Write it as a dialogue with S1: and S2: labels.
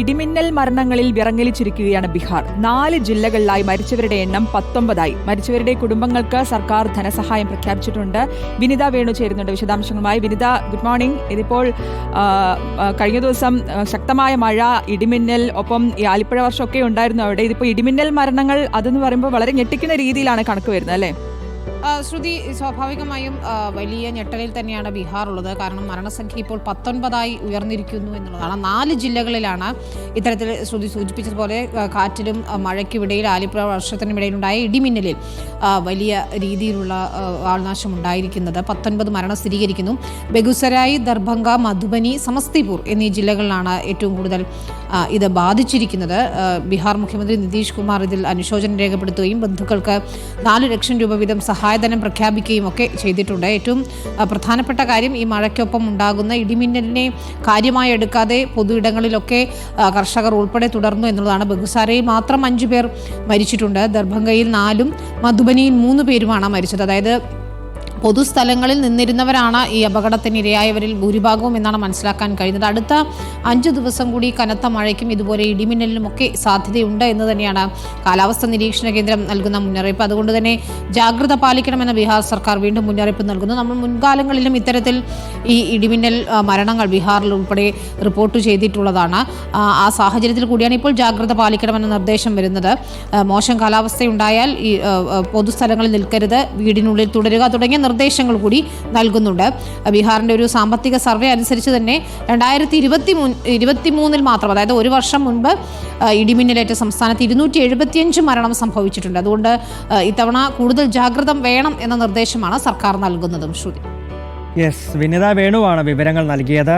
S1: ഇടിമിന്നൽ മരണങ്ങളിൽ വിറങ്ങലിച്ചിരിക്കുകയാണ് ബീഹാർ. നാല് ജില്ലകളിലായി മരിച്ചവരുടെ എണ്ണം പത്തൊമ്പതായി. മരിച്ചവരുടെ കുടുംബങ്ങൾക്ക് സർക്കാർ ധനസഹായം പ്രഖ്യാപിച്ചിട്ടുണ്ട്. വിനിത വേണു ചേരുന്നുണ്ട് വിശദാംശങ്ങളുമായി. വിനിത ഗുഡ് മോർണിംഗ് ഇതിപ്പോൾ കഴിഞ്ഞ ദിവസം ശക്തമായ മഴ ഇടിമിന്നൽ ഒപ്പം ഈ ആലിപ്പുഴ വർഷമൊക്കെ ഉണ്ടായിരുന്നു അവിടെ. ഇതിപ്പോൾ ഇടിമിന്നൽ മരണങ്ങൾ അതെന്ന് പറയുമ്പോൾ വളരെ ഞെട്ടിക്കുന്ന രീതിയിലാണ് കണക്ക് വരുന്നത് അല്ലേ?
S2: ശ്രുതി സ്വാഭാവികമായും വലിയ ഞെട്ടലിൽ തന്നെയാണ് ബീഹാർ ഉള്ളത് കാരണം മരണസംഖ്യ ഇപ്പോൾ പത്തൊൻപതായി ഉയർന്നിരിക്കുന്നു എന്നുള്ളതാണ്. നാല് ജില്ലകളിലാണ് ഇത്തരത്തിൽ ശ്രുതി സൂചിപ്പിച്ചതുപോലെ കാറ്റിലും മഴയ്ക്കുമിടയിൽ ആലിപ്പുഴ വർഷത്തിനുമിടയിലുണ്ടായ ഇടിമിന്നലിൽ വലിയ രീതിയിലുള്ള ആൾനാശം ഉണ്ടായിരിക്കുന്നത് പത്തൊൻപത് മരണം സ്ഥിരീകരിക്കുന്നു. ബെഗുസരായി ദർഭംഗ മധുബനി സമസ്തിപൂർ എന്നീ ജില്ലകളിലാണ് ഏറ്റവും കൂടുതൽ ഇത് ബാധിച്ചിരിക്കുന്നത്. ബീഹാർ മുഖ്യമന്ത്രി നിതീഷ് കുമാർ ഇതിൽ അനുശോചനം രേഖപ്പെടുത്തുകയും ബന്ധുക്കൾക്ക് നാല് ലക്ഷം രൂപ വീതം സഹായധനം പ്രഖ്യാപിക്കുകയും ഒക്കെ ചെയ്തിട്ടുണ്ട്. ഏറ്റവും പ്രധാനപ്പെട്ട കാര്യം ഈ മഴയ്ക്കൊപ്പം ഉണ്ടാകുന്ന ഇടിമിന്നലിനെ കാര്യമായി എടുക്കാതെ പൊതു ഇടങ്ങളിലൊക്കെ ആ, കർഷകർ ഉൾപ്പെടെ തുടർന്നു എന്നുള്ളതാണ്. ബഹുസാരയിൽ മാത്രം അഞ്ചു പേർ മരിച്ചിട്ടുണ്ട്. ദർഭംഗയിൽ നാലും മധുബനിയിൽ മൂന്ന് പേരുമാണ് മരിച്ചത്. അതായത് പൊതുസ്ഥലങ്ങളിൽ നിന്നിരുന്നവരാണ് ഈ അപകടത്തിന് ഇരയായവരിൽ ഭൂരിഭാഗവും എന്നാണ് മനസ്സിലാക്കാൻ കഴിയുന്നത്. അടുത്ത അഞ്ച് ദിവസം കൂടി കനത്ത മഴയ്ക്കും ഇതുപോലെ ഇടിമിന്നലിനും ഒക്കെ സാധ്യതയുണ്ട് എന്ന് തന്നെയാണ് കാലാവസ്ഥ നിരീക്ഷണ കേന്ദ്രം നൽകുന്ന മുന്നറിയിപ്പ്. അതുകൊണ്ട് തന്നെ ജാഗ്രത പാലിക്കണമെന്ന് ബീഹാർ സർക്കാർ വീണ്ടും മുന്നറിയിപ്പ് നൽകുന്നു. നമ്മൾ മുൻകാലങ്ങളിലും ഇത്തരത്തിൽ ഈ ഇടിമിന്നൽ മരണങ്ങൾ ബീഹാറിൽ ഉൾപ്പെടെ റിപ്പോർട്ട് ചെയ്തിട്ടുള്ളതാണ്. ആ, സാഹചര്യത്തിൽ കൂടിയാണ് ഇപ്പോൾ ജാഗ്രത പാലിക്കണമെന്ന നിർദ്ദേശം വരുന്നത്. മോശം കാലാവസ്ഥയുണ്ടായാൽ ഈ പൊതുസ്ഥലങ്ങളിൽ നിൽക്കരുത് വീടിനുള്ളിൽ തുടരുക തുടങ്ങിയ നിർദ്ദേശങ്ങൾ കൂടി നൽകുന്നുണ്ട്. ബീഹാറിന്റെ ഒരു സാമ്പത്തിക സർവേ അനുസരിച്ച് തന്നെ രണ്ടായിരത്തി ഇരുപത്തി മൂന്ന് ഇരുപത്തി മൂന്നിൽ മാത്രം അതായത് ഒരു വർഷം മുൻപ് ഇടിമിന്നലേറ്റ സംസ്ഥാനത്ത് ഇരുന്നൂറ്റി എഴുപത്തിയഞ്ച് മരണം സംഭവിച്ചിട്ടുണ്ട്. അതുകൊണ്ട് ഇത്തവണ കൂടുതൽ ജാഗ്രത വേണം എന്ന നിർദ്ദേശമാണ് സർക്കാർ നൽകുന്നതും ശ്രുതി.
S3: യെസ് വിനിത വേണുവാണ് വിവരങ്ങൾ നൽകിയത്.